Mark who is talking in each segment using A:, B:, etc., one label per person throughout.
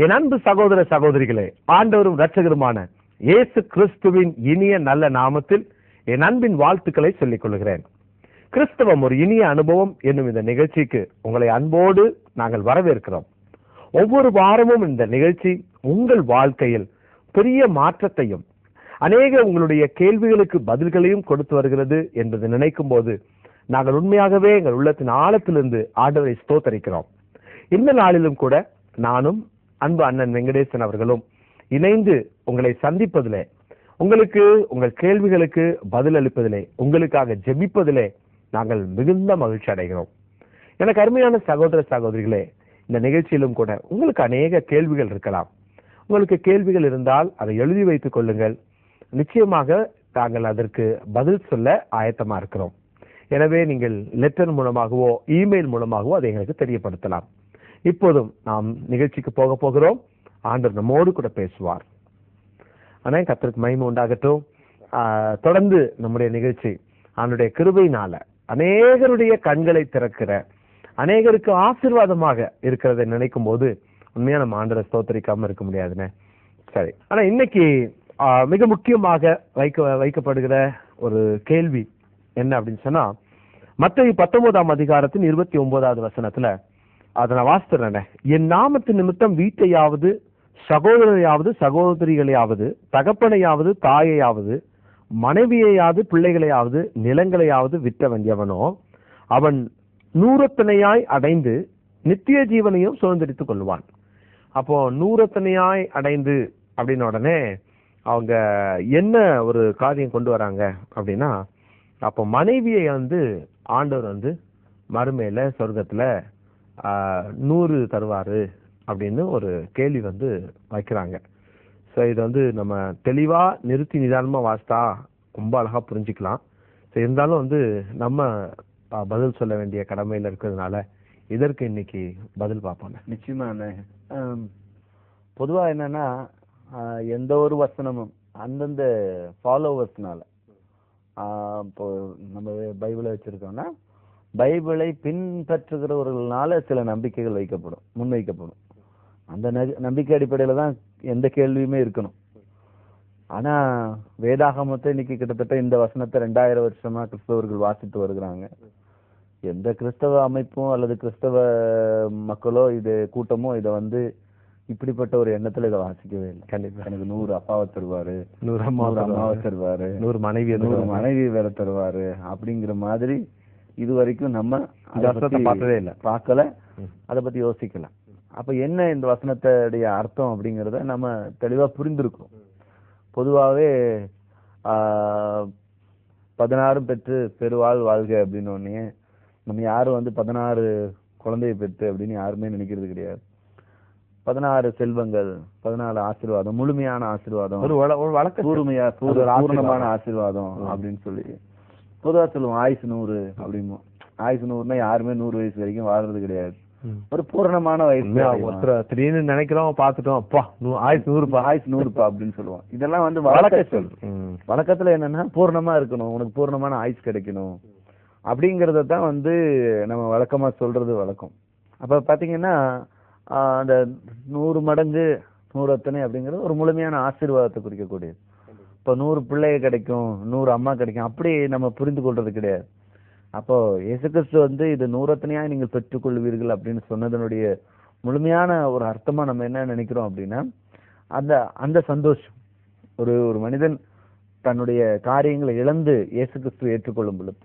A: என் அன்பு சகோதர சகோதரிகளே ஆண்டவரும் ரட்சகருமான இயேசு கிறிஸ்துவின் இனிய நல்ல நாமத்தில் என் அன்பின் வாழ்த்துக்களை சொல்லிக் கொள்கிறேன். கிறிஸ்தவம் ஒரு இனிய அனுபவம் என்னும் இந்த நிகழ்ச்சிக்கு உங்களை அன்போடு நாங்கள் வரவேற்கிறோம். ஒவ்வொரு வாரமும் இந்த நிகழ்ச்சி உங்கள் வாழ்க்கையில் பெரிய மாற்றத்தையும் அநேக உங்களுடைய கேள்விகளுக்கு பதில்களையும் கொடுத்து வருகிறது என்பதை நினைக்கும் போது நாங்கள் உண்மையாகவே எங்கள் உள்ளத்தின் ஆழத்திலிருந்து ஆண்டவரை ஸ்தோத்தரிக்கிறோம். இந்த நாளிலும் கூட நானும் அன்பு அண்ணன் வெங்கடேசன் அவர்களும் இணைந்து உங்களை சந்திப்பதிலே உங்களுக்கு உங்கள் கேள்விகளுக்கு பதில் அளிப்பதிலே உங்களுக்காக ஜெபிப்பதிலே நாங்கள் மிகுந்த மகிழ்ச்சி அடைகிறோம். எனக்கு அருமையான சகோதர சகோதரிகளே இந்த நிகழ்ச்சியிலும் கூட உங்களுக்கு அநேக கேள்விகள் இருக்கலாம். உங்களுக்கு கேள்விகள் இருந்தால் அதை எழுதி வைத்துக் கொள்ளுங்கள். நிச்சயமாக நாங்கள் அதற்கு பதில் சொல்ல ஆயத்தமா இருக்கிறோம். எனவே நீங்கள் லெட்டர் மூலமாகவோ இமெயில் மூலமாகவோ அதை எங்களுக்கு தெரியப்படுத்தலாம். இப்போதும் நாம் நிகழ்ச்சிக்கு போக போகிறோம். ஆண்டவர் நம்மோடு கூட பேசுவார். ஆனால் கத்திரக்கு மகிமை உண்டாகட்டும். தொடர்ந்து நம்முடைய நிகழ்ச்சி அவனுடைய கிருபையினால அநேகருடைய கண்களை திறக்கிற அநேகருக்கு ஆசீர்வாதமாக இருக்கிறதை நினைக்கும் போது உண்மையா நம்ம ஆண்டரை ஸ்தோத்தரிக்காம இருக்க முடியாதுன்னு சரி. ஆனா இன்னைக்கு மிக முக்கியமாக வைக்க வைக்கப்படுகிற ஒரு கேள்வி என்ன அப்படின்னு சொன்னா மத்திய பத்தொன்பதாம் அதிகாரத்தின் இருபத்தி ஒன்பதாவது வசனத்துல அதை நான் வாசித்துறேன். என் நாமத்து நிமித்தம் வீட்டையாவது சகோதரரையாவது சகோதரிகளையாவது தகப்பனையாவது தாயையாவது மனைவியையாவது பிள்ளைகளையாவது நிலங்களையாவது விற்றவன் எவனோ அவன் நூறத்தனையாய் அடைந்து நித்திய ஜீவனையும் சுதந்திரித்துக் கொள்வான் அப்போ நூறத்தனையாய் அடைந்து அப்படின்ன உடனே அவங்க என்ன ஒரு காரியம் கொண்டு வராங்க அப்படின்னா அப்போ மனைவியை வந்து ஆண்டவர் வந்து மறுமையில் சொர்க்கத்தில் நூறு தருவார் அப்படின்னு ஒரு கேள்வி வந்து வைக்கிறாங்க. ஸோ இது வந்து நம்ம தெளிவாக நிறுத்தி நிதானமாக வாசித்தா ரொம்ப அழகாக புரிஞ்சுக்கலாம். ஸோ இருந்தாலும் வந்து நம்ம பதில் சொல்ல வேண்டிய கடமையில் இருக்கிறதுனால இதற்கு இன்னைக்கு பதில் பார்ப்போம்.
B: நிச்சயமான பொதுவாக ஆம், என்னன்னா எந்த ஒரு வசனமும் அந்தந்த ஃபாலோவர்ஸ்னால இப்போ நம்ம பைபிளை வச்சுருக்கோம்னா பைபிளை பின்பற்றுகிறவர்களால சில நம்பிக்கைகள் வைக்கப்படும் முன்வைக்கப்படும். அந்த நம்பிக்கை அடிப்படையில தான் எந்த கேள்வியுமே இருக்கணும். ஆனா வேதாகமத்தை இன்னைக்கு கிட்டத்தட்ட இந்த வசனத்தை ரெண்டாயிரம் வருஷமா கிறிஸ்தவர்கள் வாசித்து வருகிறாங்க. எந்த கிறிஸ்தவ அமைப்பும் அல்லது கிறிஸ்தவ மக்களோ இது கூட்டமோ இதை வந்து இப்படிப்பட்ட ஒரு எண்ணத்துல இதை வாசிக்கவே இல்லை.
A: கண்டிப்பா.
B: எனக்கு நூறு அப்பாவை தருவாரு.
A: நூறு
B: அம்மாவை தருவாரு.
A: நூறு மனைவி
B: நூறு மனைவி வேற தருவாரு. அப்படிங்கிற மாதிரி இது வரைக்கும் நம்ம
A: பார்த்ததே இல்ல.
B: பார்க்கல. அதை பத்தி யோசிக்கல அப்ப என்ன இந்த வசனத்துடைய அர்த்தம் அப்படிங்கறத நம்ம தெளிவா புரிந்திருக்கோம் பொதுவாவே ஆஹ், பதினாறும் பெற்று பெருவாள் வாழ்க அப்படின்னு நம்ம யாரும் வந்து பதினாறு குழந்தையை பெற்று அப்படின்னு யாருமே நினைக்கிறது கிடையாது பதினாறு செல்வங்கள் பதினாலு ஆசீர்வாதம் முழுமையான ஆசீர்வாதம்
A: ஒரு வழ- ஒரு வழக்க ஆசீர்வாதம்.
B: பூர்ணமான ஆசீர்வாதம் அப்படின்னு சொல்லி பொதுவா சொல்லுவோம் ஆயுசு நூறு அப்படிம்போம் ஆயுசு நூறுனா யாருமே நூறு வயசு வரைக்கும் வாழ்றது கிடையாது. ஒரு பூரணமான வயசு.
A: ஒருத்தர் திடீர்னு நினைக்கிறோம் பார்த்துட்டோம் அப்பா ஆயிரத்தி நூறுப்பா.
B: ஆயுசு நூறுப்பா அப்படின்னு சொல்லுவோம். இதெல்லாம் வந்து
A: வழக்க
B: வழக்க
A: சொல்.
B: வழக்கத்துல என்னன்னா பூர்ணமா இருக்கணும் உனக்கு பூர்ணமான ஆயுசு கிடைக்கணும். அப்படிங்கறத தான் வந்து நம்ம வழக்கமா சொல்றது வழக்கம். அப்ப பாத்தீங்கன்னா அந்த நூறு மடங்கு நூறு அத்தனை அப்படிங்கிறது ஒரு முழுமையான ஆசீர்வாதத்தை குறிக்கக்கூடியது. இப்போ நூறு பிள்ளைய கிடைக்கும் நூறு அம்மா கிடைக்கும். அப்படி நம்ம புரிந்து கொள்றது கிடையாது. அப்போ இயேசு கிறிஸ்து வந்து இது நூறத்தனையாக நீங்கள் பெற்றுக்கொள்வீர்கள் அப்படின்னு சொன்னதனுடைய முழுமையான ஒரு அர்த்தமாக நம்ம என்ன நினைக்கிறோம் அப்படின்னா அந்த அந்த சந்தோஷம். ஒரு ஒரு மனிதன் தன்னுடைய காரியங்களை இழந்து இயேசு கிறிஸ்துவை ஏற்றுக்கொள்ளும் பொழுது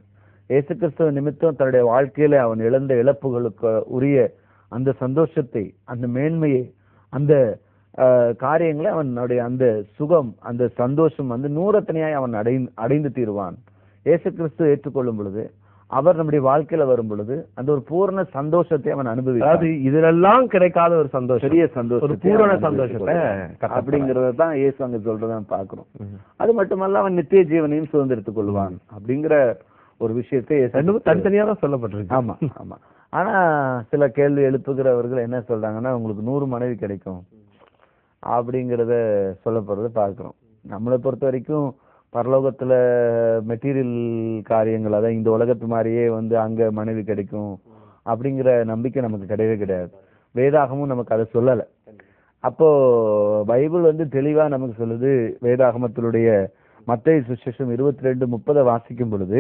B: இயேசு கிறிஸ்துவ நிமித்தம் தன்னுடைய வாழ்க்கையில அவன் இழந்த இழப்புகளுக்கு உரிய அந்த சந்தோஷத்தை அந்த மேன்மையை அந்த காரியங்களை அவனுடைய அந்த சுகம் அந்த சந்தோஷம் வந்து நூறத்தனையாய் அவன் அடை அடைந்து தீருவான். இயேசு கிறிஸ்து ஏற்றுக்கொள்ளும் பொழுது அவர் நம்முடைய வாழ்க்கையில வரும் பொழுது அந்த ஒரு பூரண சந்தோஷத்தை அவன்
A: அதாவது
B: அனுபவிப்பான்
A: இதுலெல்லாம் கிடைக்காத ஒரு சந்தோஷம்.
B: பெரிய சந்தோஷம்
A: ஒரு பூரண சந்தோஷத்தை
B: அப்படிங்கறத தான் இயேசு அங்க சொல்றத பாக்குறோம். அது மட்டுமல்ல அவன் நித்திய ஜீவனையும் சுதந்திரத்துக் கொள்வான். அப்படிங்கிற ஒரு விஷயத்தை
A: தனித்தனியா தான் சொல்லப்பட்டிருக்கு.
B: ஆமா ஆமா. ஆனா சில கேள்வி எழுப்புகிறவர்கள் என்ன சொல்றாங்கன்னா உங்களுக்கு நூறு மனைவி கிடைக்கும். அப்படிங்கறத சொல்லப்படுறத பார்க்குறோம். நம்மளை பொறுத்த வரைக்கும் பரலோகத்தில் மெட்டீரியல் காரியங்கள் அதான் இந்த உலகத்து மாதிரியே வந்து அங்கே மனைவி கிடைக்கும் அப்படிங்கிற நம்பிக்கை நமக்கு கிடையவே கிடையாது. வேதாகமும் நமக்கு அதை சொல்லலை. அப்போ பைபிள் வந்து தெளிவாக நமக்கு சொல்லுது வேதாகமத்தினுடைய மத்திய சுசேஷம் இருபத்தி ரெண்டு முப்பதை வாசிக்கும் பொழுது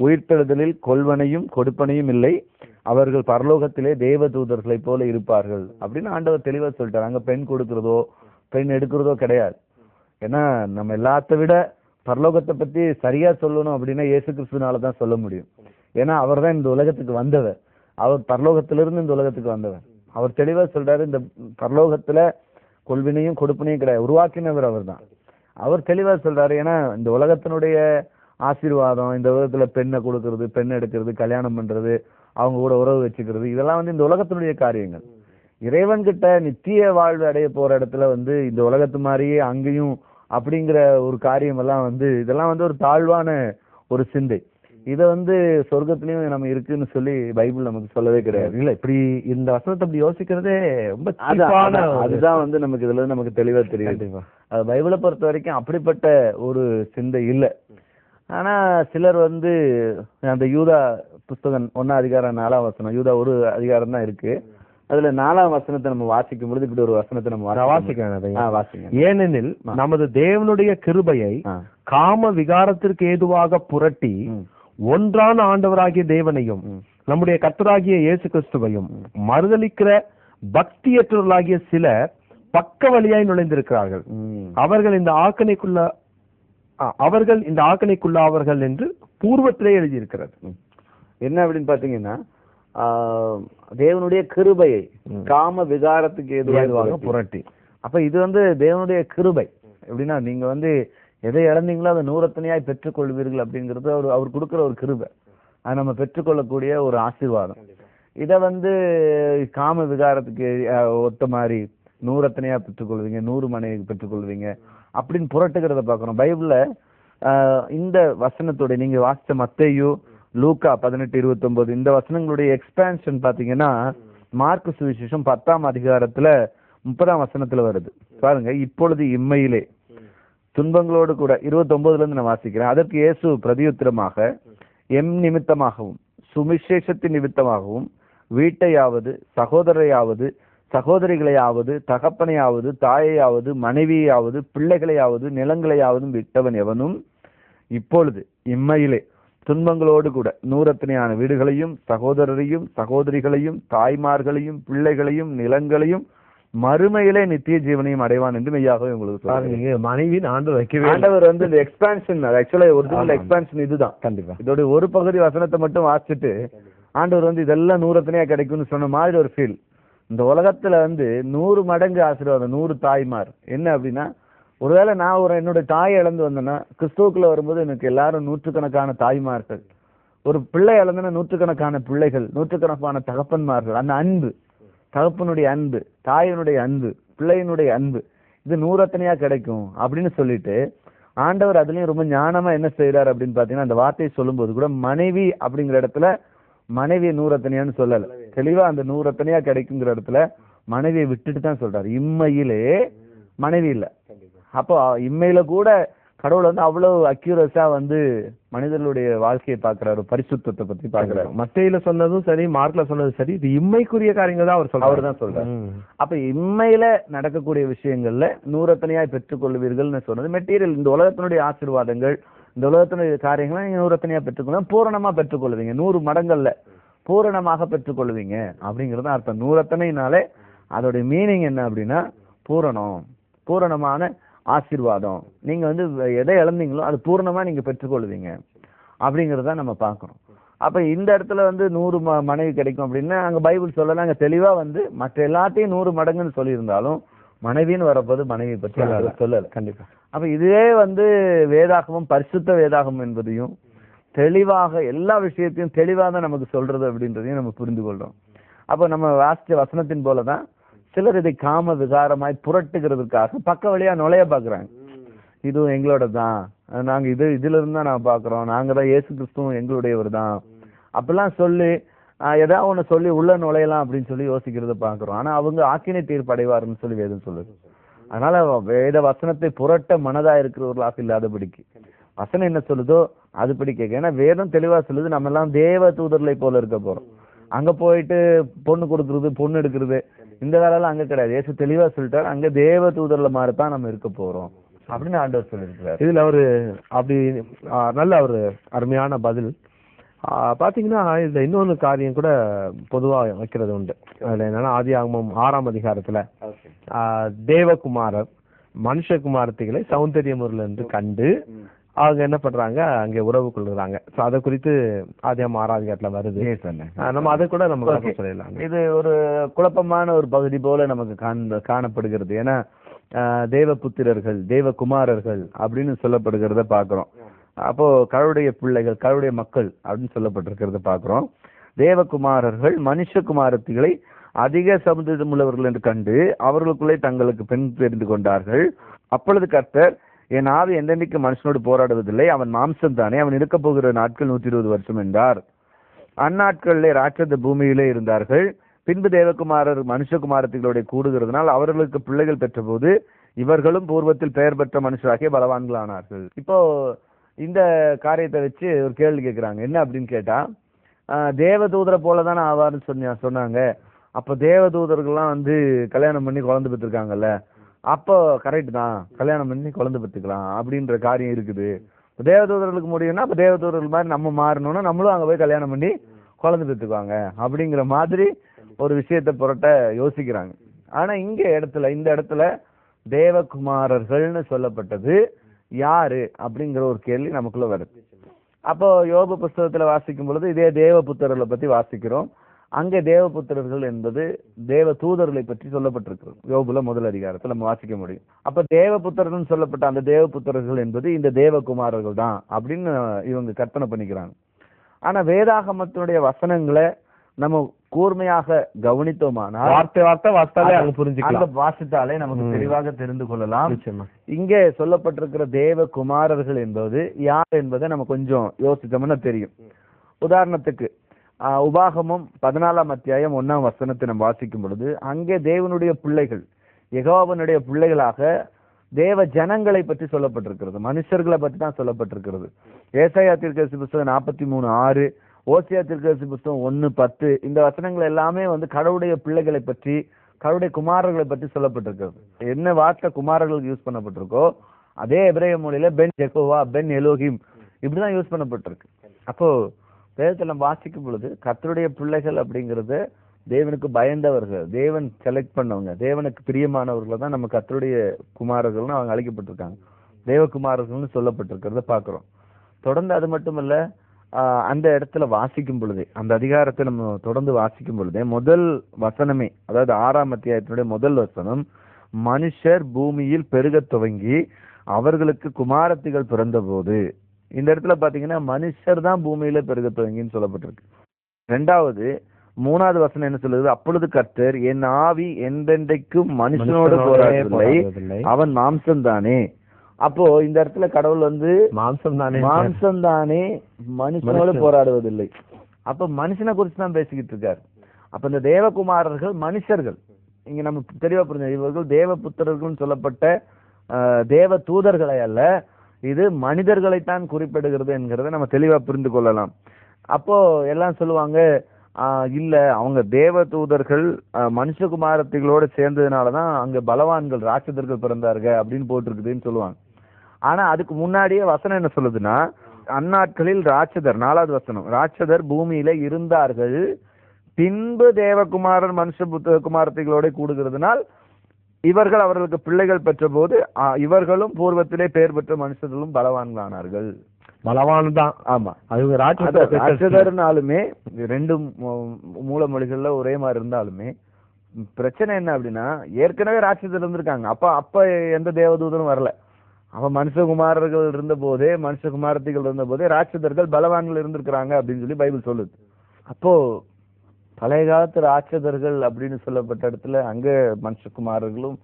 B: உயிர்த்தெழுதலில் கொள்வனையும் கொடுப்பனையும் இல்லை அவர்கள் பரலோகத்திலே தேவ தூதர்களைப் போல இருப்பார்கள். அப்படின்னு ஆண்டவர் தெளிவாக சொல்லிட்டார். அங்கே பெண் கொடுக்கிறதோ பெண் எடுக்கிறதோ கிடையாது. ஏன்னா நம்ம எல்லாத்த விட பரலோகத்தை பற்றி சரியாக சொல்லணும் அப்படின்னா இயேசு கிறிஸ்துனால தான் சொல்ல முடியும். ஏன்னா அவர் தான் இந்த உலகத்துக்கு வந்தவர். அவர் பரலோகத்திலிருந்து இந்த உலகத்துக்கு வந்தவர். அவர் தெளிவாக சொல்கிறாரு இந்த பரலோகத்தில் கொள்வினையும் கொடுப்பினையும் கிடையாது. உருவாக்கினவர் அவர் தான். அவர் தெளிவாக சொல்கிறாரு ஏன்னா இந்த உலகத்தினுடைய ஆசீர்வாதம் இந்த உலகத்தில் பெண்ணை கொடுக்கறது பெண் எடுக்கிறது கல்யாணம் பண்ணுறது அவங்க கூட உறவு வச்சுக்கிறது. இதெல்லாம் வந்து இந்த உலகத்தினுடைய காரியங்கள். இறைவன் கிட்ட நித்திய வாழ்வு அடைய போற இடத்துல வந்து இந்த உலகத்து மாதிரியே அங்கேயும் அப்படிங்கிற ஒரு காரியம் எல்லாம் வந்து இதெல்லாம் வந்து ஒரு தாழ்வான ஒரு சிந்தை. இத வந்து சொர்க்கத்திலயும் நம்ம இருக்குன்னு சொல்லி பைபிள் நமக்கு சொல்லவே கிடையாது.
A: இல்ல இப்படி இந்த வசனத்தை அப்படி யோசிக்கிறதே ரொம்ப
B: அதுதான் வந்து நமக்கு இதுல நமக்கு தெளிவா அது பைபிளை பொறுத்த வரைக்கும் அப்படிப்பட்ட ஒரு சிந்தை இல்ல. ஆனா சிலர் வந்து அந்த யூதா புஸ்தகம் ஒன்னாம் அதிகாரம் நாலாம் வசனம். யூதா ஒரு அதிகாரம் தான் இருக்கு. அதுல நாலாம் வசனத்தை நம்ம வாசிக்கும் பொழுது இப்படி ஒரு வசனத்தை நம்ம வாசிக்க வாசிங்க.
A: ஏனெனில் நமது தேவனுடைய கிருபையை. காம விகாரத்திற்கு ஏதுவாக புரட்டி. ஒன்றான ஆண்டவராகிய தேவனையும். நம்முடைய கர்த்தராகிய இயேசு கிறிஸ்துவையும் மறுதலிக்கிற பக்தியற்றவர்களாகிய சிலர் பக்க வழியாய் நுழைந்திருக்கிறார்கள். அவர்கள் இந்த ஆக்கணைக்குள்ள அவர்கள் இந்த ஆக்கணைக்குள்ளாவர்கள் என்று பூர்வத்திலே எழுதியிருக்கிறது.
B: என்ன அப்படின்னு பாத்தீங்கன்னா ஆ, தேவனுடைய கிருபையை. காம விகாரத்துக்கு
A: ஏதுவாக புரட்டி.
B: அப்ப இது வந்து தேவனுடைய கிருபை. எப்படின்னா நீங்க வந்து எதை இழந்தீங்களோ அதை நூறத்தனையாய் பெற்றுக்கொள்வீர்கள் அப்படிங்கிறது அவர் அவர் கொடுக்கிற ஒரு கிருபை. அது நம்ம பெற்றுக்கொள்ளக்கூடிய ஒரு ஆசீர்வாதம். இத வந்து காம விகாரத்துக்கு ஒத்த மாதிரி நூறத்தனையா பெற்றுக்கொள்வீங்க நூறு மனைவி பெற்றுக்கொள்வீங்க அப்படின்னு புரட்டுகிறத பார்க்கிறோம் பைபிள்ல இந்த வசனத்தோட நீங்க வாசிச்ச மத்தேயு லூக்கா பதினெட்டு இருபத்தொன்பது இந்த வசனங்களுடைய எக்ஸ்பான்ஷன் பார்த்தீங்கன்னா மார்க் சுவிசேஷம் பத்தாம் அதிகாரத்துல முப்பதாம் வசனத்துல வருது. பாருங்க இப்பொழுது இம்மையிலே. துன்பங்களோடு கூட இருபத்தொன்பதுல இருந்து நான் வாசிக்கிறேன். அதற்கு இயேசு பிரதியுத்திரமாக எம் நிமித்தமாகவும் சுவிசேஷத்தின் நிமித்தமாகவும் வீட்டையாவது சகோதரையாவது சகோதரிகளையாவது தகப்பனையாவது தாயையாவது மனைவியாவது பிள்ளைகளையாவது நிலங்களையாவது விட்டவன் எவனும் இப்பொழுது இம்மையிலே. துன்பங்களோடு கூட நூறத்தனையான வீடுகளையும் சகோதரரையும் சகோதரிகளையும் தாய்மார்களையும் பிள்ளைகளையும் நிலங்களையும் மறுமையிலே நித்திய ஜீவனையும் அடைவான் என்று மெய்யாகவே உங்களுக்கு
A: மனைவின்னு ஆண்டு வைக்கவே.
B: ஆண்டவர் வந்து இந்த எக்ஸ்பான்ஷன் ஆக்சுவலா ஒரிஜினல். எக்ஸ்பான்ஷன் இதுதான்.
A: கண்டிப்பா.
B: இதோட ஒரு பகுதி வசனத்தை மட்டும் வாசிச்சுட்டு ஆண்டவர் வந்து இதெல்லாம் நூறத்தனையா கிடைக்கும்னு சொன்ன மாதிரி ஒரு ஃபீல் இந்த உலகத்துல வந்து நூறு மடங்கு ஆசீர்வாதம் நூறு தாய்மார். என்ன அப்படின்னா ஒருவேளை நான் ஒரு என்னுடைய தாயை இழந்து வந்தேன்னா கிறிஸ்துவுக்குள்ள வரும்போது எனக்கு எல்லாரும் நூற்றுக்கணக்கான தாய்மார்கள். ஒரு பிள்ளை இழந்தனா நூற்றுக்கணக்கான பிள்ளைகள் நூற்றுக்கணக்கான தகப்பன்மார்கள். அந்த அன்பு தகப்பனுடைய அன்பு தாயினுடைய அன்பு பிள்ளையினுடைய அன்பு இது நூறத்தனையா கிடைக்கும் அப்படின்னு சொல்லிட்டு ஆண்டவர் அதுலயும் ரொம்ப ஞானமா என்ன செய்யறாரு அப்படின்னு பாத்தீங்கன்னா அந்த வார்த்தையை சொல்லும்போது கூட மனைவி அப்படிங்கிற இடத்துல மனைவி நூறத்தனையான்னு சொல்லல. தெளிவா அந்த நூறத்தனையா கிடைக்குங்கிற இடத்துல மனைவியை விட்டுட்டு தான் சொல்றாரு. இம்மையிலே மனைவி இல்லை. அப்போ இம்மையில கூட கடவுள் வந்து அவ்வளவு அக்யூரஸா வந்து மனிதர்களுடைய வாழ்க்கையை பாக்குறாரு பரிசுத்தத்தை பத்தி பாக்குறாரு
A: மத்தையில சொன்னதும் சரி மார்க்ல சொன்னதும் சரி இது இம்மைக்குரிய காரியங்கள் தான் அவர் சொல்றாரு.
B: அவர் தான் சொல்றாரு. அப்ப இம்மையில நடக்கக்கூடிய விஷயங்கள்ல நூறத்தனையாய் பெற்றுக்கொள்வீர்கள்னு சொன்னது மெட்டீரியல். இந்த உலகத்தினுடைய ஆசீர்வாதங்கள் இந்த உலகத்தினுடைய காரியங்களை நீங்க நூறத்தனையா பெற்றுக்கொள்ள பூரணமா பெற்றுக்கொள்வீங்க. நூறு மடங்கள்ல பூரணமாக பெற்றுக்கொள்வீங்க அப்படிங்கிறது அர்த்தம். நூறத்தனைனாலே அதோட மீனிங் என்ன அப்படின்னா பூரணம். பூரணமான ஆசீர்வாதம். நீங்க வந்து எதை இழந்தீங்களோ அது பூரணமா நீங்க பெற்றுக்கொள்வீங்க. அப்படிங்கறத நம்ம பார்க்கிறோம் அப்ப இந்த இடத்துல வந்து நூறு ம- மனைவி கிடைக்கும் அப்படின்னா அங்க பைபிள் சொல்லல அங்க தெளிவா வந்து மற்ற எல்லாத்தையும் நூறு மடங்குன்னு சொல்லியிருந்தாலும் மனைவின்னு வரப்போது மனைவி பற்றி
A: சொல்லல.
B: ஆண்டவர் சொல்லல.
A: கண்டிப்பா.
B: அப்ப இதுவே வந்து வேதாகமம் பரிசுத்த வேதாகமம் என்பதையும் தெளிவாக எல்லா விஷயத்தையும் தெளிவாக தான் நமக்கு சொல்றது அப்படின்றதையும் நம்ம புரிந்து கொள்றோம் அப்ப நம்ம வாசிச்ச வசனத்தின் போலதான் சிலர் இதை காம விகாரமாய் புரட்டுகிறதுக்காக பக்க வழியா நுழைய பாக்குறாங்க இதுவும் எங்களோட தான் நாங்க இது இதுல இருந்து தான் நான் பாக்குறோம் நாங்க தான் இயேசு கிறிஸ்துவும் எங்களுடையவர் தான் அப்படிலாம் சொல்லி ஏதாவது ஒண்ணு சொல்லி உள்ள நுழையலாம் அப்படின்னு சொல்லி யோசிக்கிறத பாக்குறோம் ஆனா அவங்க ஆக்கினை தீர்ப்படைவாருன்னு சொல்லி வேதம் சொல்லுது. அதனால வேத வசனத்தை புரட்ட மனதா இருக்கிறவர்களாக இல்லாதபடிக்கு. வசனம் என்ன சொல்லுதோ அதுபடி கேட்க. ஏன்னா வேதம் தெளிவா சொல்லுது நம்ம எல்லாம் தேவ தூதர்களை போல இருக்க போறோம். அங்க போயிட்டு பொண்ணு கொடுக்கறது பொண்ணு எடுக்கிறது. இந்த வேலையெல்லாம் அங்க கிடையாது. ஏசு தெளிவா சொல்லிட்டாரு. அங்க தேவ தூதர்ல மாதிரி தான் நம்ம இருக்க போறோம் அப்படின்னு ஆண்டவர் சொல்லியிருக்கிறாரு.
A: இதுல அவரு அப்படி நல்ல ஒரு அருமையான பதில். ஆ, பாத்தீங்கன்னா இதுல இன்னொன்னு காரியம் கூட பொதுவா வைக்கிறது உண்டு. அதுல என்னன்னா ஆதி ஆகமம் ஆறாம் அதிகாரத்துல தேவகுமாரர் மனுஷகுமாரத்திகளை சௌந்தரிய முறையில இருந்து கண்டு அவங்க என்ன பண்றாங்க? அங்க உறவு கொள்ளுறாங்க. சோ அதை குறித்து ஆதியாம் ஆறாம் அதிகாரத்துல வருது. நம்ம அதை கூட நம்ம. சொல்லிடலாம்
B: இது ஒரு குழப்பமான ஒரு பகுதி போல நமக்கு காண- காணப்படுகிறது. ஏன்னா தேவபுத்திரர்கள் தேவகுமாரர்கள் அப்படின்னு சொல்லப்படுகிறத பாக்குறோம் அப்போ கடவுளுடைய பிள்ளைகள் கடவுளுடைய மக்கள் அப்படின்னு சொல்லப்பட்டிருக்கிறத பாக்குறோம் தேவகுமாரர்கள் மனுஷகுமாரத்திகளை அதிக சமுதிரம் உள்ளவர்கள் என்று கண்டு அவர்களுக்குள்ளே தங்களுக்கு பெண் தெரிந்து கொண்டார்கள். அப்பொழுது கர்த்தர் என் ஆவி எந்தெந்தைக்கு மனுஷனோடு போராடுவதில்லை அவன் மாம்சம் தானே அவன் இருக்கப் போகிற நாட்கள் நூற்றி இருபது வருஷம் என்றார். அந்நாட்களிலே ராட்சத பூமியிலே இருந்தார்கள். பின்பு தேவகுமாரர் மனுஷகுமாரத்திகளுடைய கூடுகிறதுனால் அவர்களுக்கு பிள்ளைகள் பெற்றபோது இவர்களும் பூர்வத்தில் பெயர் பெற்ற மனுஷராகிய பலவான்களானார்கள். இப்போ இந்த காரியத்தை வச்சு ஒரு கேள்வி கேட்குறாங்க என்ன அப்படின்னு கேட்டா தேவதூதரை போல தானே ஆவார்னு சொன்ன சொன்னாங்க. அப்போ தேவதூதர்கள்லாம் வந்து கல்யாணம் பண்ணி குழந்தை பெற்றிருக்காங்கல்ல. அப்போ கரெக்ட் தான். கல்யாணம் பண்ணி குழந்தை பெற்றுக்கலாம் அப்படின்ற காரியம் இருக்குது. இப்போ தேவதூதர்களுக்கு முடியும்னா இப்போ தேவதூதர்கள் மாதிரி நம்ம மாறணும்னா நம்மளும் அங்கே போய் கல்யாணம் பண்ணி குழந்தை பெற்றுக்குவாங்க. அப்படிங்கிற மாதிரி ஒரு விஷயத்தை புரட்ட யோசிக்கிறாங்க. ஆனால் இங்கே இடத்துல இந்த இடத்துல தேவகுமாரர்கள்னு சொல்லப்பட்டது யாரு அப்படிங்கிற ஒரு கேள்வி நமக்குள்ள வருது. அப்போ யோபு புஸ்தகத்தில் வாசிக்கும் பொழுது இதே தேவபுத்திரர்களை பற்றி வாசிக்கிறோம். அங்கே தேவபுத்திரர்கள் என்பது தேவ தூதர்களை பற்றி சொல்லப்பட்டிருக்கிறது. யோபுல முதல் அதிகாரத்துல நம்ம வாசிக்க முடியும். அப்ப தேவபுத்திரர்கள் சொல்லப்பட்ட அந்த தேவபுத்திரர்கள் என்பது இந்த தேவகுமாரர்கள் தான் அப்படின்னு இவங்க கற்பனை பண்ணிக்கிறாங்க. ஆனா வேதாகமத்தினுடைய வசனங்களை நம்ம கூர்மையாக கவனித்தோமானால்
A: வார்த்தை வார்த்தை வார்த்தாலே அங்க புரிஞ்சுக்கலாம்.
B: வாசித்தாலே நமக்கு. தெளிவாக தெரிந்து கொள்ளலாம். இங்கே சொல்லப்பட்டிருக்கிற தேவ குமாரர்கள் என்பது யார் என்பதை நம்ம கொஞ்சம் யோசித்தோம்னா தெரியும். உதாரணத்துக்கு உபாகமம் பதினாலாம் அத்தியாயம் ஒன்றாம் வசனத்தை நம்ம வாசிக்கும் பொழுது அங்கே தேவனுடைய பிள்ளைகள் எகோவனுடைய பிள்ளைகளாக தேவ ஜனங்களை பற்றி சொல்லப்பட்டிருக்கிறது. மனுஷர்களை பற்றி தான் சொல்லப்பட்டிருக்கிறது. ஏசாயா திருக்கரசு புஸ்தகம் நாற்பத்தி மூணு ஆறு ஓசியா திருக்கரசு புஸ்தகம் ஒன்று பத்து இந்த வசனங்கள் எல்லாமே வந்து கடவுளுடைய பிள்ளைகளை பற்றி கடவுளுடைய குமாரர்களை பற்றி சொல்லப்பட்டிருக்கிறது. என்ன வார்த்தை குமாரர்களுக்கு யூஸ் பண்ணப்பட்டிருக்கோ அதே எபிரேய மொழியில பென் ஜெகோவா பென் எலோஹிம் இப்படிதான் யூஸ் பண்ணப்பட்டிருக்கு. அப்போ வேதத்தில் வாசிக்கும் பொழுது கத்தருடைய பிள்ளைகள் அப்படிங்கிறது தேவனுக்கு பயந்தவர்கள் தேவன் செலக்ட் பண்ணவங்க தேவனுக்கு பிரியமானவர்களை தான் நம்ம கத்தருடைய குமாரர்கள்னு அவங்க அழைக்கப்பட்டிருக்காங்க. தேவகுமாரர்கள்னு சொல்லப்பட்டிருக்கிறத பார்க்குறோம். தொடர்ந்து அது மட்டுமல்ல இல்லை அந்த இடத்துல வாசிக்கும் பொழுதே அந்த அதிகாரத்தை நம்ம தொடர்ந்து வாசிக்கும் பொழுதே முதல் வசனமே அதாவது ஆறாம் அத்தியாயத்தினுடைய முதல் வசனம் மனுஷர் பூமியில் பெருகத் துவங்கி அவர்களுக்கு குமாரத்திகள் பிறந்தபோது. இந்த இடத்துல பாத்தீங்கன்னா மனுஷர் தான் பூமியில பெருகத் துவங்கின்னு சொல்லப்பட்டிருக்கு. ரெண்டாவது மூணாவது வசனம் என்ன சொல்லுது? அப்பொழுது கர்த்தர் என் ஆவி எந்தெந்தைக்கும் மனுஷனோடு போராடவில்லை. அவன் மாம்சம் தானே. அப்போ இந்த இடத்துல கடவுள் வந்து
A: மாம்சம் தானே
B: மாம்சம் தானே மனுஷனோடு
A: மனுஷன்.
B: போராடுவதில்லை. அப்ப மனுஷனை குறித்து தான் பேசிக்கிட்டு இருக்காரு. அப்ப இந்த தேவகுமாரர்கள் மனுஷர்கள். இங்க நம்ம தெளிவா புரிஞ்சு இவர்கள் தேவபுத்திரர்கள் சொல்லப்பட்ட ஆஹ், தேவ தூதர்களை அல்ல. இது மனிதர்களைத்தான் குறிப்பிடுகிறது என்கிறத நம்ம தெளிவா புரிந்து கொள்ளலாம். அப்போ எல்லாம் சொல்லுவாங்க இல்லை இல்ல அவங்க தேவ தூதர்கள் ஆஹ், மனுஷகுமாரத்திகளோட சேர்ந்ததுனாலதான் அங்க பலவான்கள் ராட்சதர்கள் பிறந்தார்கள் அப்படின்னு போட்டிருக்குதுன்னு சொல்லுவாங்க. ஆனா அதுக்கு முன்னாடியே வசனம் என்ன சொல்லுதுன்னா அந்நாட்களில் ராட்சதர் நாலாவது வசனம் ராட்சதர் பூமியில இருந்தார்கள் பின்பு தேவகுமாரன் மனுஷ புத்த குமாரத்திகளோட கூடுகிறதுனால் இவர்கள் அவர்களுக்கு பிள்ளைகள் பெற்ற போது இவர்களும் பூர்வத்திலே பெயர் பெற்ற மனுஷர்களும் பலவான்களானார்கள்.
A: பலவான் தான்
B: ஆமா
A: அது
B: அது
A: ராட்சத
B: ராட்சதர்னாலுமே ரெண்டு மூல மொழிகள்ல ஒரே மாதிரி இருந்தாலுமே பிரச்சனை என்ன அப்படின்னா ஏற்கனவே ராட்சதர் இருந்திருக்காங்க. அப்ப அப்ப எந்த தேவதூதனும் வரல. அவன் மனுஷகுமாரர்கள் இருந்த போதே மனுஷகுமாரத்திகள் இருந்த போதே ராட்சதர்கள் பலவான்கள் இருந்திருக்கிறாங்க அப்படின்னு சொல்லி பைபிள் சொல்லுது. அப்போ பழைய காலத்து ராட்சதர்கள் அப்படின்னு சொல்லப்பட்ட இடத்துல அங்கே மனுஷகுமாரர்களும்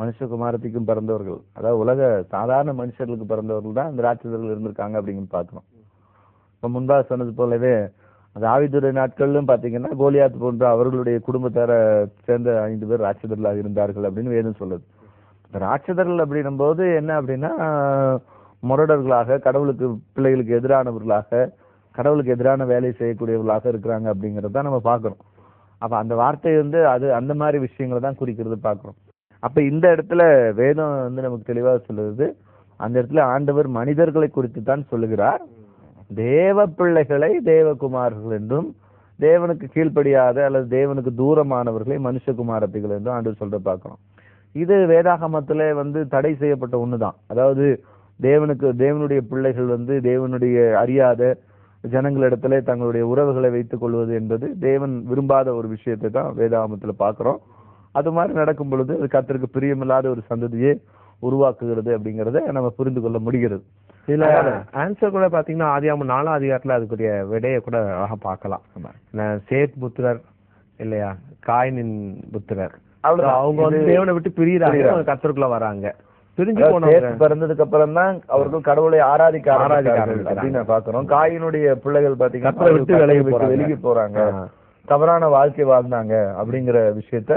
B: மனுஷகுமாரத்திக்கும் பிறந்தவர்கள். அதாவது உலக சாதாரண மனுஷர்களுக்கு பிறந்தவர்கள் தான் இந்த ராட்சதர்கள் இருந்திருக்காங்க அப்படின்னு பார்க்கிறோம். இப்போ முன்பாக சொன்னது போலவே அந்த ஆவித்துறை நாட்களிலும் பார்த்தீங்கன்னா கோலியாத் போன்ற அவர்களுடைய குடும்பத்தாரை சேர்ந்த ஐந்து பேர் ராட்சதர்களாக இருந்தார்கள் அப்படின்னு வேதம் சொல்லுது. ராட்சதர்கள் அப்படின்னும் போது என்ன அப்படின்னா முரடர்களாக கடவுளுக்கு பிள்ளைகளுக்கு எதிரானவர்களாக கடவுளுக்கு எதிரான வேலை செய்யக்கூடியவர்களாக இருக்கிறாங்க அப்படிங்கிறத தான் நம்ம பார்க்குறோம் அப்போ அந்த வார்த்தை வந்து அது அந்த மாதிரி விஷயங்களை தான் குறிக்கிறது பார்க்குறோம் அப்போ இந்த இடத்துல வேதம் வந்து நமக்கு தெளிவாக சொல்லுது. அந்த இடத்துல ஆண்டவர் மனிதர்களை குறித்து தான் சொல்லுகிறார். தேவ பிள்ளைகளை தேவகுமார்கள் என்றும் தேவனுக்கு கீழ்ப்படியாத அல்லது தேவனுக்கு தூரமானவர்களை மனுஷகுமாரத்திகள் என்றும் ஆண்டவர் சொல்ற பார்க்குறோம் இது வேதாகமத்தில் வந்து தடை செய்யப்பட்ட ஒன்று தான் அதாவது தேவனுக்கு தேவனுடைய பிள்ளைகள் வந்து தேவனுடைய அறியாத ஜனங்களிடத்துல தங்களுடைய உறவுகளை வைத்துக் கொள்வது என்பது தேவன் விரும்பாத ஒரு விஷயத்தை தான் வேதாகமத்துல பார்க்கிறோம். அது மாதிரி நடக்கும் பொழுது அது கர்த்தருக்கு பிரியமில்லாத ஒரு சந்ததியை உருவாக்குகிறது அப்படிங்கறத நம்ம புரிந்து கொள்ள முடிகிறது.
A: இதுல. ஆன்சர் கூட பாத்தீங்கன்னா ஆதியாம நாலாம் அதிகாரத்துல அதுக்குரிய விடையை கூட அழகா பார்க்கலாம். சேத் புத்திரர் இல்லையா காயினின் புத்திரர். அவங்க வந்து தேவனை விட்டு பிரியறாங்க. கத்தருக்குள்ள வராங்க. பிரிஞ்சு
B: சேத்து பிறந்ததுக்கு அப்புறம் தான் அவர்கள் கடவுளை ஆராதிக்க
A: ஆராதிக்க.
B: அப்படின்னு நான் பாக்குறோம் காயினுடைய பிள்ளைகள் பாத்தீங்கன்னா
A: விட்டு விலகி போறாங்க.
B: தவறான வாழ்க்கை வாழ்ந்தாங்க அப்படிங்கிற விஷயத்த.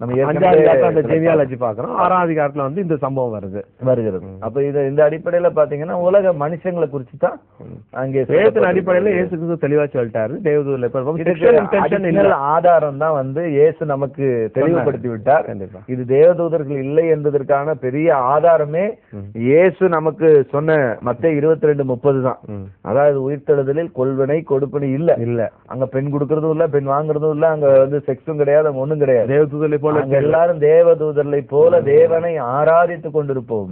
B: நம்ம
A: அந்த ஜெவியாலஜி பாக்குறோம் ஆறாம் அதிகாரத்துல வந்து இந்த சம்பவம் வருது.
B: வருகிறது. அப்ப இது இந்த அடிப்படையில பாத்தீங்கன்னா உலக மனுஷங்களை குறிச்சு தான் அங்கே
A: வேதத்தின். அடிப்படையில இயேசு கிறிஸ்து தெளிவா சொல்லிட்டாரு.
B: additional ஆதாரம் தான் வந்து இயேசு நமக்கு தெளிவுபடுத்தி விட்டார். இது தேவதூதர்கள் இல்லை என்பதற்கான பெரிய ஆதாரமே. இயேசு நமக்கு சொன்ன மத்த இருபத்தி ரெண்டு முப்பது தான். அதாவது உயிர்த்தெழுதலில் கொள்வனை கொடுப்பனை இல்ல.
A: இல்ல.
B: அங்க பெண் கொடுக்கறதும் இல்ல பெண் வாங்குறதும் இல்ல அங்க வந்து செக்ஸும் கிடையாது அங்க ஒண்ணும் கிடையாது.
A: தேவதூதரை போல
B: எல்லாரும் தேவதூதர்களை போல தேவனை ஆராதித்து கொண்டிருப்போம்.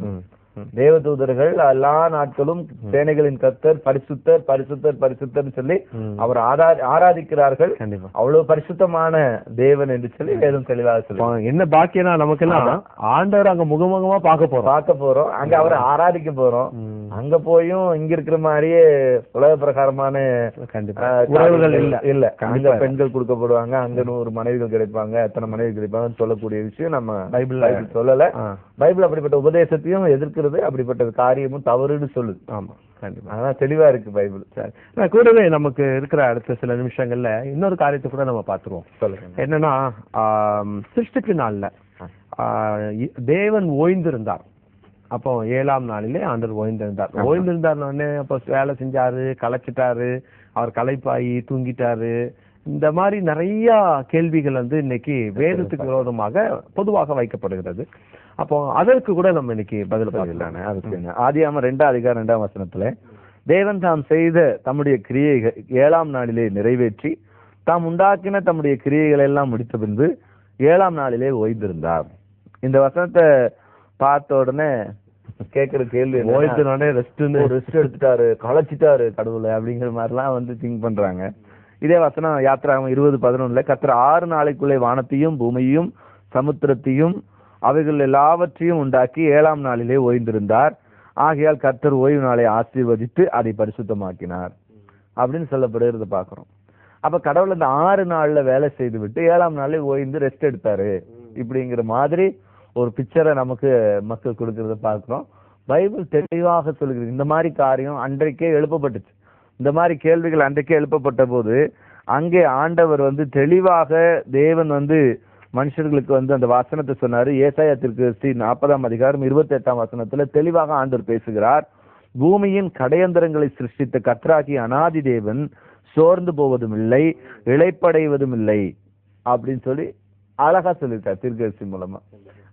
B: தேவதூதர்கள் எல்லா நாட்களும் சேனைகளின் கர்த்தர் பரிசுத்தர் பரிசுத்தர் பரிசுத்தர் சொல்லி. அவர் ஆரா- ஆராதிக்கிறார்கள். அவ்வளவு பரிசுத்தமான தேவன் என்று சொல்லி வேதம் தெளிவாக சொல்லி
A: என்ன பாக்கியம்னா நமக்கெல்லாம் ஆண்டவர் அங்க முகமுகமா பார்க்க போறோம்.
B: பார்க்க போறோம். அங்க அவரை ஆராதிக்க போறோம். அங்க போயும் இங்க இருக்கிற மாதிரியே உலக பிரகாரமான
A: உறவுகள் இல்ல.
B: இல்ல. அங்க. பெண்கள் கொடுக்கப்படுவாங்க. அங்க நூறு மனைவிகள் கிடைப்பாங்க. எத்தனை மனைவி கிடைப்பாங்கன்னு சொல்லக்கூடிய விஷயம் நம்ம பைபிள் சொல்லல. பைபிள் அப்படிப்பட்ட உபதேசத்தையும் எதிர்க்கிறது அப்படிப்பட்ட காரியமும் தவறுன்னு சொல்லுது.
A: ஆமா கண்டிப்பா.
B: அதான் தெளிவா இருக்கு பைபிள்.
A: சரி. நான் கூடவே நமக்கு இருக்கிற அடுத்த சில நிமிஷங்கள்ல இன்னொரு காரியத்தை கூட நம்ம பார்த்துருவோம்.
B: சொல்லுங்க.
A: என்னன்னா ஆம், சிருஷ்டிப்பு நாள்ல தேவன் ஓய்ந்திருந்தார். அப்போ ஏழாம் நாளிலே ஆண்டவர் ஓய்ந்திருந்தார்.
B: ஆமா.
A: ஓய்ந்திருந்தார் உடனே அப்போ வேலை செஞ்சாரு களைச்சிட்டாரு அவர் களைப்பாயி தூங்கிட்டாரு. இந்த மாதிரி நிறைய கேள்விகள் வந்து இன்னைக்கு வேதத்துக்கு விரோதமாக பொதுவாக வைக்கப்படுகிறது. அப்போ அதற்கு கூட நம்ம இன்னைக்கு பதில் பார்க்கலாம்.
B: அதுக்கு ஆதியாம ரெண்டாம் அதிகாரம் ரெண்டாம் வசனத்துல தேவன் தாம் செய்த தம்முடைய கிரியைகள் ஏழாம் நாளிலே நிறைவேற்றி தாம் உண்டாக்கின தம்முடைய கிரியைகளை எல்லாம் முடித்த பின்பு ஏழாம் நாளிலே ஓய்ந்திருந்தார். இந்த வசனத்தை பார்த்த உடனே கேட்கிற கேள்வி
A: ஓய்ந்தினோடனே ரெஸ்ட்னு
B: ஒரு ரெஸ்ட் எடுத்துட்டாரு களைச்சிட்டாரு கடவுளை அப்படிங்கிற மாதிரிலாம் வந்து திங்க் பண்றாங்க. இதே வசனம் யாத்திராகம் இருபது பதினொன்றில் கத்திர ஆறு நாளைக்குள்ளே வானத்தையும் பூமியையும் சமுத்திரத்தையும் அவைகள் எல்லாவற்றையும் உண்டாக்கி ஏழாம் நாளிலே ஓய்ந்திருந்தார். ஆகையால் கர்த்தர் ஓய்வு நாளை ஆசீர்வதித்து அதை பரிசுத்தமாக்கினார். அப்படின்னு சொல்லப்படுகிறத பார்க்குறோம். அப்போ கடவுள் அந்த ஆறு நாளில் வேலை செய்து விட்டு ஏழாம் நாளில் ஓய்ந்து ரெஸ்ட் எடுத்தாரு. இப்படிங்கிற மாதிரி ஒரு பிக்சரை நமக்கு மக்கள் கொடுக்கறத பார்க்குறோம். பைபிள் தெளிவாக சொல்கிறது இந்த மாதிரி காரியம் அன்றைக்கே எழுப்பப்பட்டுச்சு. இந்த மாதிரி கேள்விகள் அன்றைக்கே எழுப்பப்பட்ட போது அங்கே ஆண்டவர் வந்து தெளிவாக தேவன் வந்து மனுஷர்களுக்கு வந்து அந்த வசனத்தை சொன்னார். ஏசாயா ஸ்ரீ நாற்பதாம் அதிகாரம் இருபத்தி எட்டாம் வசனத்தில் தெளிவாக ஆண்டவர் பேசுகிறார். பூமியின் கடையந்தரங்களை சிருஷ்டித்த கத்ராகி அனாதி தேவன் சோர்ந்து போவதும் இல்லை இழைப்படைவதும் இல்லை அப்படின்னு சொல்லி அழகா சொல்லியிருக்கார் திருக்கரிசி மூலமா.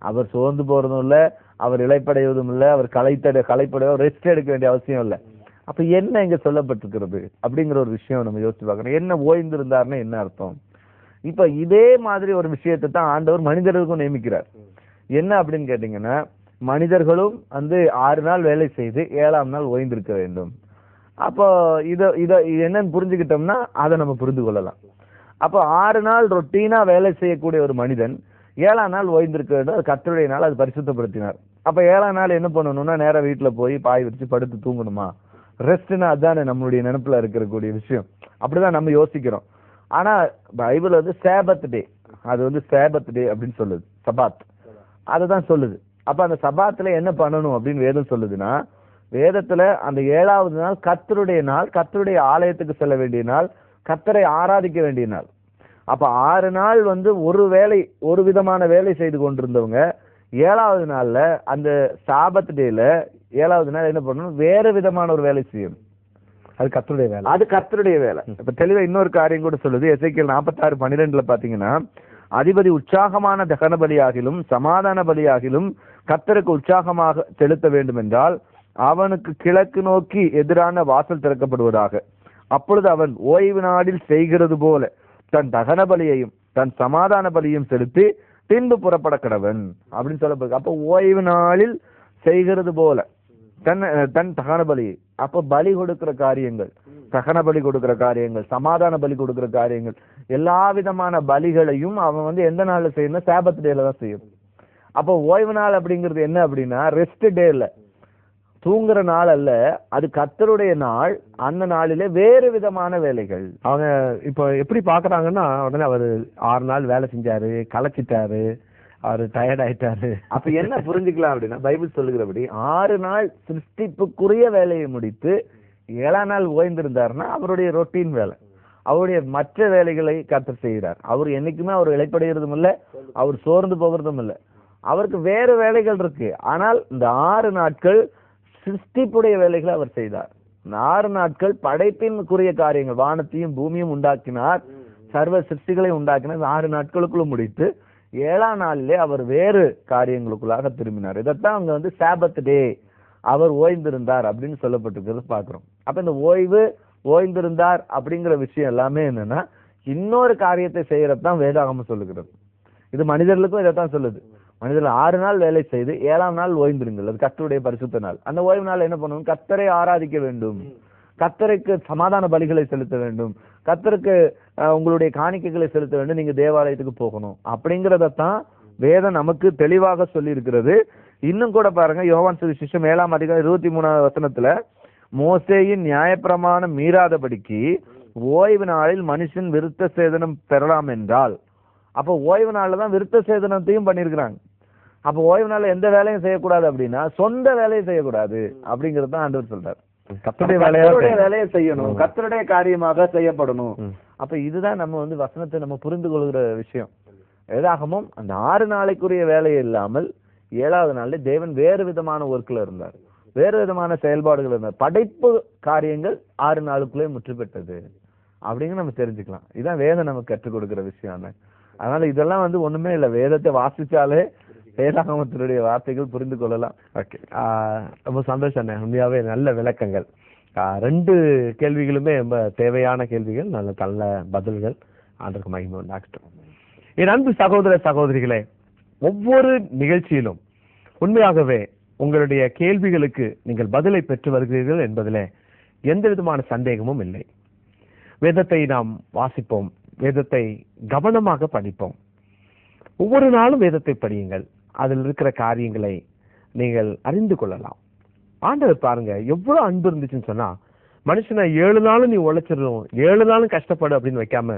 B: அவர் சோர்ந்து போறதும் இல்லை அவர் இழைப்படைவதும் இல்லை அவர் களைத்தடை களைப்படையோ ரெஸ்ட் எடுக்க வேண்டிய அவசியம் இல்லை. அப்ப என்ன இங்க சொல்லப்பட்டிருக்கிறது அப்படிங்கிற ஒரு விஷயம் நம்ம யோசிச்சு பார்க்கணும். என்ன ஓய்ந்திருந்தாருன்னு என்ன அர்த்தம்? இப்ப இதே மாதிரி ஒரு விஷயத்தை தான் ஆண்டவர் மனிதர்களுக்கும் நியமிக்கிறார். என்ன அப்படின்னு கேட்டீங்கன்னா மனிதர்களும் வந்து ஆறு நாள் வேலை செய்து ஏழாம் நாள் ஓய்ந்திருக்க வேண்டும். அப்போ இதை இதை என்னன்னு புரிஞ்சுக்கிட்டோம்னா அதை நம்ம புரிந்து கொள்ளலாம். அப்போ ஆறு நாள் ரொட்டீனா வேலை செய்யக்கூடிய ஒரு மனிதன் ஏழாம் நாள் ஓய்ந்திருக்க வேண்டும். அது கத்தருடைய நாள் அது பரிசுத்தப்படுத்தினார். அப்போ ஏழாம் நாள் என்ன பண்ணணும்னா நேராக வீட்டில் போய் பாய் விரிச்சு படுத்து தூங்கணுமா? ரெஸ்ட்னா அதானே நம்மளுடைய நினப்பில் இருக்கக்கூடிய விஷயம். அப்படிதான் நம்ம யோசிக்கிறோம். ஆனா பைபிள் வந்து சேபத் டே அது வந்து சேபத் டே அப்படின்னு சொல்லுது. சபாத் அதை தான் சொல்லுது. அப்ப அந்த சபாத்துல என்ன பண்ணணும் அப்படின்னு வேதம் சொல்லுதுன்னா வேதத்துல அந்த ஏழாவது நாள் கத்தருடைய நாள் கத்தருடைய ஆலயத்துக்கு செல்ல வேண்டிய நாள் கர்த்தரை ஆராதிக்க வேண்டிய நாள். அப்ப ஆறு நாள் வந்து ஒரு வேலை ஒரு விதமான வேலை செய்து கொண்டிருந்தவங்க ஏழாவது நாள்ல அந்த சாபத் டேல ஏழாவது நாள் என்ன பண்ணணும்? வேற விதமான ஒரு வேலை செய்யணும்.
A: அது கர்த்தருடைய வேலை.
B: அது கர்த்தருடைய வேலை. இப்ப தெளிவா இன்னொரு காரியம் கூட சொல்லுது. எசைக்கியல் நாற்பத்தாறு பன்னிரெண்டுல பாத்தீங்கன்னா அதிபதி உற்சாகமான தகன பலியாகிலும் சமாதான பலியாகிலும் கர்த்தருக்கு உற்சாகமாக செலுத்த வேண்டும் என்றால் அவனுக்கு கிழக்கு நோக்கி எதிரான வாசல் திறக்கப்படுவதாக. அப்பொழுது அவன் ஓய்வு நாளில் செய்கிறது போல தன் தகன பலியையும் தன் சமாதான பலியும் செலுத்தி பின்பு புறப்பட கடவன். அப்படின்னு சொல்லப்படுது. அப்போ ஓய்வு நாளில் செய்கிறது போல தன் தன் தகன பலி. அப்ப பலி கொடுக்கிற காரியங்கள் தகன பலி கொடுக்கிற காரியங்கள் சமாதான பலி கொடுக்கிற காரியங்கள் எல்லா விதமான பலிகளையும் அவன் வந்து எந்த நாள்ல செய்யணும் சாபத் டேல தான் செய்யணும் அப்போ ஓய்வு நாள் அப்படிங்கிறது என்ன அப்படின்னா ரெஸ்ட் டே இல்ல தூங்குற நாள் அல்ல அது கர்த்தருடைய நாள் அந்த நாளிலே வேறு விதமான வேலைகள்.
A: அவங்க இப்போ எப்படி பாக்குறாங்கன்னா உடனே அவரு ஆறு நாள் வேலை செஞ்சாரு களைச்சிட்டாரு அவரு டயர்ட் ஆயிட்டாரு.
B: அப்ப என்ன புரிஞ்சுக்கலாம் அப்படின்னா பைபிள் சொல்லுகிறபடி ஆறு நாள் சிருஷ்டிப்புக்குரிய வேலையை முடித்து ஏழாம் நாள் ஓய்ந்திருந்தாருன்னா அவருடைய ரொட்டீன் வேலை. அவருடைய மற்ற வேலைகளை கர்த்தர் செய்கிறார். அவர் என்னைக்குமே அவர் இழைப்படுகிறதும் இல்ல அவர் சோர்ந்து போகிறதும் இல்ல. அவருக்கு வேறு வேலைகள் இருக்கு. ஆனால் இந்த ஆறு நாட்கள் சிருஷ்டிப்புடைய வேலைகளை அவர் செய்தார். இந்த ஆறு நாட்கள் படைப்பின்குரிய காரியங்கள் வானத்தையும் பூமியும் உண்டாக்கினார். சர்வ சிருஷ்டிகளை உண்டாக்கினார். ஆறு நாட்களுக்குள்ள முடித்து ஏழாம் நாளிலே அவர் வேறு காரியங்களுக்குள்ளாக திரும்பினார். இதைத்தான் அங்கே வந்து சாபத் டே அவர் ஓய்ந்திருந்தார் அப்படின்னு சொல்லப்பட்டிருக்கிறது பார்க்குறோம். அப்போ இந்த ஓய்வு ஓய்ந்திருந்தார் அப்படிங்கிற விஷயம் எல்லாமே என்னன்னா இன்னொரு காரியத்தை செய்யறது தான் வேதாகமம் சொல்லுகிறது. இது மனிதர்களுக்கும் இதைத்தான் சொல்லுது. மனிதர்கள் ஆறு நாள் வேலை செய்து ஏழாம் நாள் ஓய்ந்திருங்கள். அது கத்தருடைய பரிசுத்த நாள். அந்த ஓய்வு நாள் என்ன பண்ணணும் கத்தரை ஆராதிக்க வேண்டும். கத்தரைக்கு சமாதான பலிகளை செலுத்த வேண்டும். கத்தருக்கு உங்களுடைய காணிக்கைகளை செலுத்த வேண்டும். நீங்க தேவாலயத்துக்கு போகணும். அப்படிங்கிறதத்தான் வேதம் நமக்கு தெளிவாக சொல்லி இருக்கிறது இன்னும் கூட பாருங்க யோவான் சுவிசேஷம் ஏழாம் அதிகாரம் இருபத்தி மூணாவது வசனத்துல மோசேயின் நியாயப்பிரமாணம் மீறாதபடிக்கு ஓய்வு நாளில் மனுஷன் விருத்த சேதனம் பெறலாம் என்றால். அப்போ ஓய்வு நாளில் தான் விருத்த சேதனத்தையும் பண்ணியிருக்கிறாங்க. அப்போ ஓய்வு நாளில் எந்த வேலையும் செய்யக்கூடாது அப்படின்னா சொந்த வேலையை செய்யக்கூடாது அப்படிங்கிறது தான் ஆண்டவர் சொல்றாரு.
A: கர்த்தருடைய வேலையா
B: வேலையை செய்யணும். கர்த்தருடைய காரியமாக செய்யப்படணும். அப்ப இதுதான் நம்ம வந்து வசனத்தை நம்ம புரிந்து கொள்கிற விஷயம். வேதாகமும் அந்த ஆறு நாளைக்குரிய வேலை இல்லாமல் ஏழாவது நாள்ல தேவன் வேறு விதமான ஒர்க்ல இருந்தார். வேறு விதமான செயல்பாடுகள் இருந்தார். படைப்பு காரியங்கள் ஆறு நாளுக்குள்ளே முற்று பெற்றது. அப்படிங்க நம்ம தெரிஞ்சுக்கலாம். இதான் வேதம் நமக்கு கற்றுக் கொடுக்கிற விஷயம் அதனால இதெல்லாம் வந்து ஒண்ணுமே இல்லை. வேதத்தை வாசிச்சாலே வேதாகமத்தினுடைய வார்த்தைகள் புரிந்து கொள்ளலாம்.
A: ஓகே ரொம்ப சந்தோஷம் அண்ணே. உண்மையாவே நல்ல விளக்கங்கள். ரெண்டு கேள்விகளுமே ரொம்ப தேவையான கேள்விகள் நல்ல நல்ல பதில்கள். ஆண்டருக்கு மகிமை டாக்டர் என் அன்பு சகோதர சகோதரிகளே ஒவ்வொரு நிகழ்ச்சியிலும் உண்மையாகவே உங்களுடைய கேள்விகளுக்கு நீங்கள் பதிலை பெற்று வருகிறீர்கள் என்பதிலே எந்த விதமான சந்தேகமும் இல்லை. வேதத்தை நாம் வாசிப்போம். வேதத்தை கவனமாக படிப்போம். ஒவ்வொரு நாளும் வேதத்தை படியுங்கள். அதில் இருக்கிற காரியங்களை நீங்கள் அறிந்து கொள்ளலாம். ஆண்டவர் பாருங்க எவ்வளோ அன்பு இருந்துச்சுன்னு சொன்னா மனுஷனை ஏழு நாளும் நீ உழைச்சிடணும் ஏழு நாளும் கஷ்டப்படு அப்படின்னு வைக்காம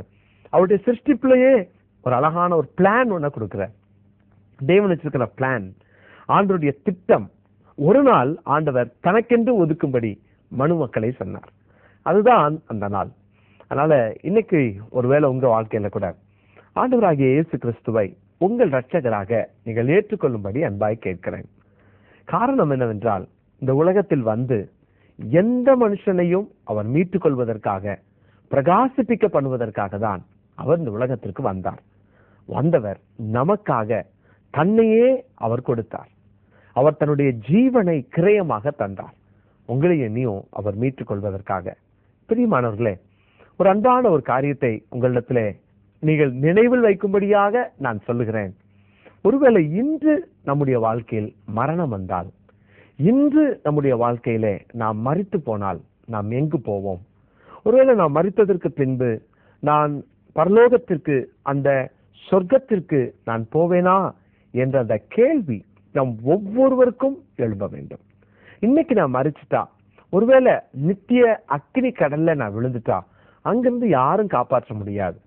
A: அவருடைய சிருஷ்டிப்புலயே ஒரு அழகான ஒரு பிளான் ஒன்று கொடுக்குற. தேவன் வச்சிருக்கிற பிளான் ஆண்டவருடைய திட்டம். ஒரு நாள் ஆண்டவர் தனக்கென்று ஒதுக்கும்படி மனு மக்களை சொன்னார். அதுதான் அந்த நாள். அதனால இன்னைக்கு ஒருவேளை உங்க வாழ்க்கையில கூட ஆண்டவராகிய இயேசு கிறிஸ்துவை உங்கள் இரட்சகராக நீங்கள் ஏற்றுக்கொள்ளும்படி அன்பாய் கேட்கிறேன். காரணம் என்னவென்றால் இந்த உலகத்தில் வந்து எந்த மனுஷனையும் அவர் மீட்டுக் கொள்வதற்காக பிரகாசிப்பிக்க பண்ணுவதற்காக தான் அவர் இந்த உலகத்திற்கு வந்தார். வந்தவர் நமக்காக தன்னையே அவர் கொடுத்தார். அவர் தன்னுடைய ஜீவனை கிரயமாக தந்தார். உங்களை என்னையும் அவர் மீட்டுக் கொள்வதற்காக பிரியமானவர்களே ஒரு அன்பான ஒரு காரியத்தை உங்களிடத்திலே நீங்கள் நினைவில் வைக்கும்படியாக நான் சொல்லுகிறேன். ஒருவேளை இன்று நம்முடைய வாழ்க்கையில் மரணம் வந்தால் இன்று நம்முடைய வாழ்க்கையிலே நாம் மறித்து போனால் நாம் எங்கு போவோம்? ஒருவேளை நாம் மறித்ததற்கு பின்பு நான் பரலோகத்திற்கு அந்த சொர்க்கத்திற்கு நான் போவேனா என்ற அந்த கேள்வி நம் ஒவ்வொருவருக்கும் எழும்ப வேண்டும். இன்னைக்கு நான் மறிச்சிட்டா ஒருவேளை நித்திய அக்னி கடல்ல நான் விழுந்துட்டா? அங்கிருந்து யாரும் காப்பாற்ற முடியாது.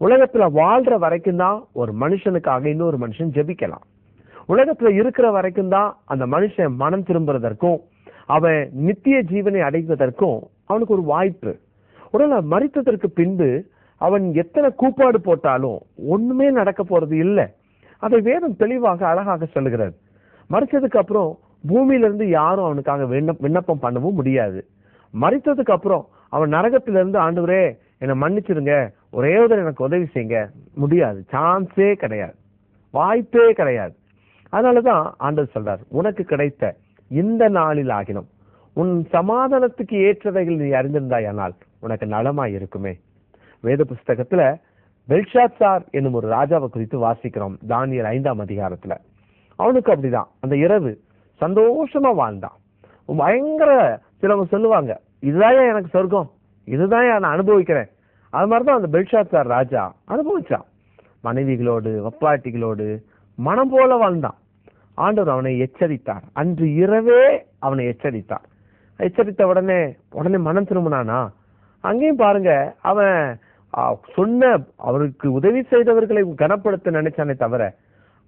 A: உலகத்துல வாழ்ற வரைக்கும் தான் ஒரு மனுஷனுக்காக இன்னொரு மனுஷன் ஜெபிக்கலாம். உலகத்துல இருக்கிற வரைக்கும் தான் அந்த மனுஷன் மனம் திரும்புறதற்கும் அவன் நித்திய ஜீவனை அடைவதற்கும் அவனுக்கு ஒரு வாய்ப்பு. உடனே மறித்ததற்கு பின்பு அவன் எத்தனை கூப்பாடு போட்டாலும் ஒண்ணுமே நடக்க போறது இல்லை. அதை வேதம் தெளிவாக அழகாக சொல்லுகிறது. மறித்ததுக்கு அப்புறம் பூமியில இருந்து யாரும் அவனுக்காக விண்ணப்பம் பண்ணவும் முடியாது. மறித்ததுக்கு அப்புறம் அவன் நரகத்திலிருந்து ஆண்டவரே என்னை மன்னிச்சிருங்க ஒரே ஒரு எனக்கு உதவி செய்யுங்க. முடியாது. சான்ஸே கிடையாது. வாய்ப்பே கிடையாது. அதனாலதான் ஆண்டவர் சொல்றார் உனக்கு கிடைத்த இந்த நாளில் ஆகினும். உன் சமாதானத்துக்கு ஏற்றவைகள் நீ அறிந்திருந்தாயானால் உனக்கு நலமாய் இருக்குமே. வேத புஸ்தகத்துல பெல்ஷாத்சார் என்னும் ஒரு ராஜாவை குறித்து வாசிக்கிறோம் தானியல் ஐந்தாம் அதிகாரத்துல. அவனுக்கு அப்படிதான். அந்த இரவு சந்தோஷமா வாழ்ந்தான். பயங்கர சிலவங்க சொல்லுவாங்க இதுதான் எனக்கு சொர்க்கம். இதுதான் நான் அனுபவிக்கிறேன். அது மாதிரி தான் அந்த பெல்ஷாத்தார் ராஜா. அனுபவிச்சான். மனைவிகளோடு வப்பாட்டிகளோடு மனம் போல வாழ்ந்தான். ஆண்டவர் அவனை எச்சரித்தார். அன்று இரவே அவனை எச்சரித்தார். எச்சரித்த உடனே உடனே மனம் திரும்பினானா? அங்கேயும் பாருங்க அவன் சொன்ன அவருக்கு உதவி செய்தவர்களை கனப்படுத்த நினைச்சானே தவிர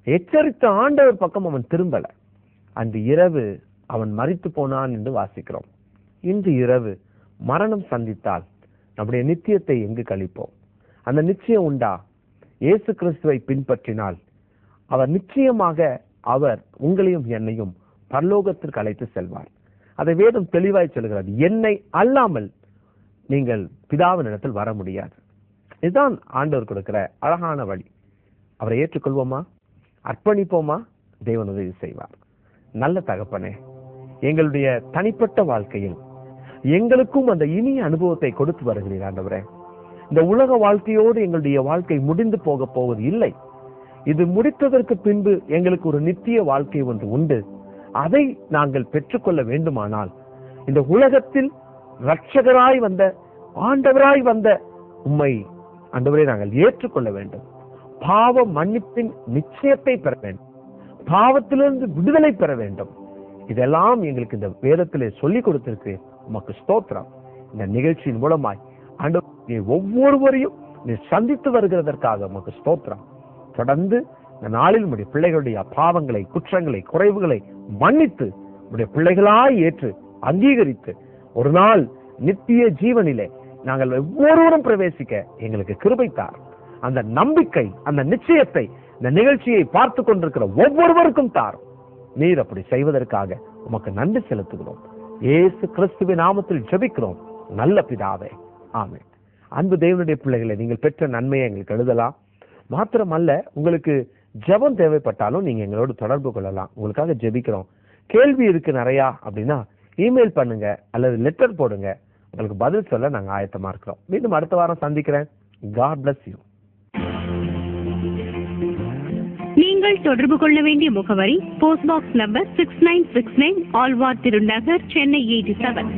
A: எச்சரித்த ஆண்டவர் பக்கம் அவன் திரும்பல. அன்று இரவு அவன் மறித்து போனான் என்று வாசிக்கிறோம். இன்று இரவு மரணம் சந்தித்தால் நம்முடைய நித்தியத்தை எங்கு கழிப்போம்? அந்த நிச்சயம் உண்டா? இயேசு கிறிஸ்துவை பின்பற்றினால் அவர் நிச்சயமாக அவர் உங்களையும் என்னையும் பரலோகத்திற்கு அழைத்து செல்வார். அதை வேதம் தெளிவாய் சொல்கிறது என்னை அல்லாமல் நீங்கள் பிதாவின் இடத்தில் வர முடியாது. இதுதான் ஆண்டவர் கொடுக்கிற அழகான வழி. அவரை ஏற்றுக்கொள்வோமா? அர்ப்பணிப்போமா? தேவன் உதவி செய்வார். நல்ல தகப்பனே எங்களுடைய தனிப்பட்ட வாழ்க்கையில் எங்களுக்கும் அந்த இனிய அனுபவத்தை கொடுத்து வருகிறீர் ஆண்டவரே. இந்த உலக வாழ்க்கையோடு எங்களுடைய வாழ்க்கை முடிந்து போக போவது இல்லை. இது முடித்ததற்கு பின்பு எங்களுக்கு ஒரு நித்திய வாழ்க்கை ஒன்று உண்டு. அதை நாங்கள் பெற்றுக்கொள்ள வேண்டுமானால் இந்த உலகத்தில் ரட்சகராய் வந்த ஆண்டவராய் வந்த உம்மை ஆண்டவரை நாங்கள் ஏற்றுக்கொள்ள வேண்டும். பாவ மன்னிப்பின் நிச்சயத்தை பெற வேண்டும். பாவத்திலிருந்து விடுதலை பெற வேண்டும். இதெல்லாம் எங்களுக்கு இந்த வேதத்திலே சொல்லிக் கொடுத்திருக்கு உமக்கு ஸ்தோத்திரம். இந்த நிகழ்ச்சியின் மூலமாய் ஆண்டவர் நீ ஒவ்வொருவரையும் நீ சந்தித்து வருகிறதற்காக உமக்கு ஸ்தோத்திரம். தொடர்ந்து இந்த நாளில் உடைய பிள்ளைகளுடைய பாவங்களை குற்றங்களை குறைவுகளை மன்னித்து உடைய பிள்ளைகளாய் ஏற்று அங்கீகரித்து ஒரு நாள் நித்திய ஜீவனிலே நாங்கள் ஒவ்வொருவரும் பிரவேசிக்க எங்களுக்கு கிருபைத்தார் அந்த நம்பிக்கை அந்த நிச்சயத்தை இந்த நிகழ்ச்சியை பார்த்து கொண்டிருக்கிற ஒவ்வொருவருக்கும் தார் நீர் அப்படி செய்வதற்காக உமக்கு நன்றி செலுத்துகிறோம். இயேசு கிறிஸ்துவின் நாமத்தில் ஜெபிக்கிறோம். நல்ல பிதாவே. ஆமே அன்பு தேவனுடைய பிள்ளைகளை நீங்கள் பெற்ற நன்மையை எங்களுக்கு எழுதலாம். மாத்திரமல்ல உங்களுக்கு ஜெபம் தேவைப்பட்டாலும் நீங்கள் எங்களோடு தொடர்பு கொள்ளலாம். உங்களுக்காக ஜெபிக்கிறோம். கேள்வி இருக்கு நிறையா அப்படின்னா இமெயில் பண்ணுங்க அல்லது லெட்டர் போடுங்க. உங்களுக்கு பதில் சொல்ல நாங்கள் ஆயத்தமாக இருக்கிறோம். மீண்டும் அடுத்த வாரம் சந்திக்கிறேன். காட் பிளஸ் யூ
C: நீங்கள் தொடர்பு கொள்ள வேண்டிய முகவரி post box number six nine six nine Alwar Thirunagar Chennai eighty seven